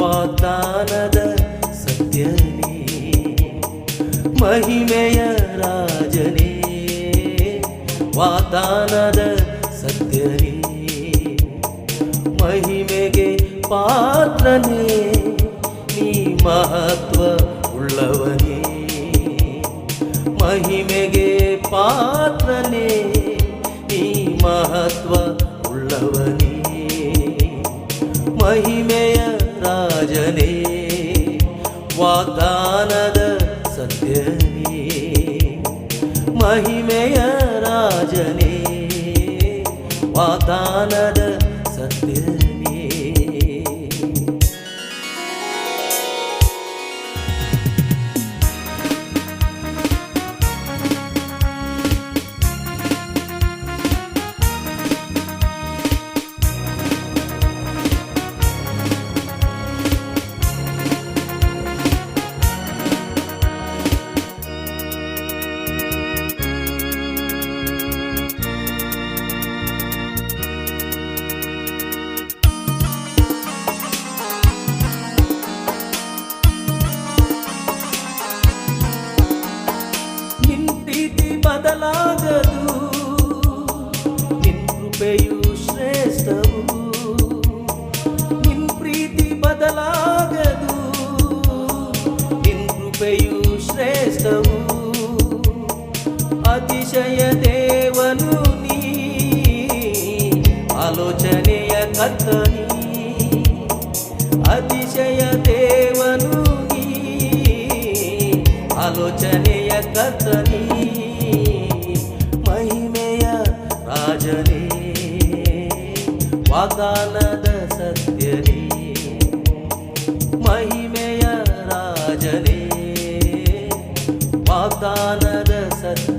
ವಾಗ್ದಾನದ ಸತ್ಯನೇ, ಮಹಿಮೆಯ ರಾಜನೇ ವಾಗ್ದಾನದ ಸತ್ಯನೇ, ಮಹಿಮೆಗೆ ಪಾತ್ರನೇ, ನೀ ಮಹತ್ವ ಉಳ್ಳವನೇ, ಮಹಿಮೆಗೆ ಪಾತ್ರನೇ, ನೀ ಮಹತ್ವ ಮಹಿಮೆಯ ರಾಜನೇ ವಾಗ್ದಾನದ ಸತ್ಯನೇ ಮಹಿಮೆಯ ರಾಜನೇ ವಾಗ್ದಾನದ ಸತ್ಯನೇ. ಶ್ರೇಷ್ಠವು ನಿನ್ ಪ್ರೀತಿ ಬದಲಾಗದು ನಿನ್ ಕೃಪೆಯು ಶ್ರೇಷ್ಠವು ಅತಿಶಯ ದೇವನು ನೀ ಆಲೋಚನೆಯ ಕರ್ತನಿ ಅತಿಶಯ ದೇವನು ನೀ ಆಲೋಚನೆಯ ಕರ್ತನಿ ವಾಗ್ದಾನದ ಸತ್ಯನೇ ಮಹಿಮೆಯ ರಾಜನೇ. ವಾಗ್ದಾನದ ಸತ್ಯನೇ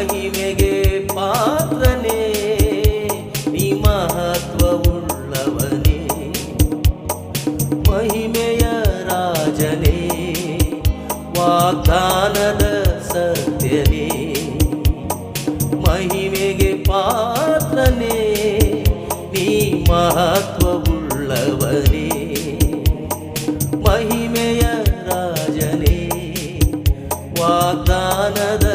ಮಹಿಮೆಗೆ ಪಾತ್ರನೇ. ನೀ ಮಹತ್ವವುಳ್ಳವನೇ. ಮಹಿಮೆಯ ರಾಜನೇ. ವಾಗ್ದಾನದ ಸತ್ಯನೇ. ಮಹಿಮೆಗೆ ಪಾತ್ರನೇ. ನೀ ಮಹತ್ವವುಳ್ಳವನೇ. ಮಹಿಮೆಯ ರಾಜನೇ. ವಾಗ್ದಾನದ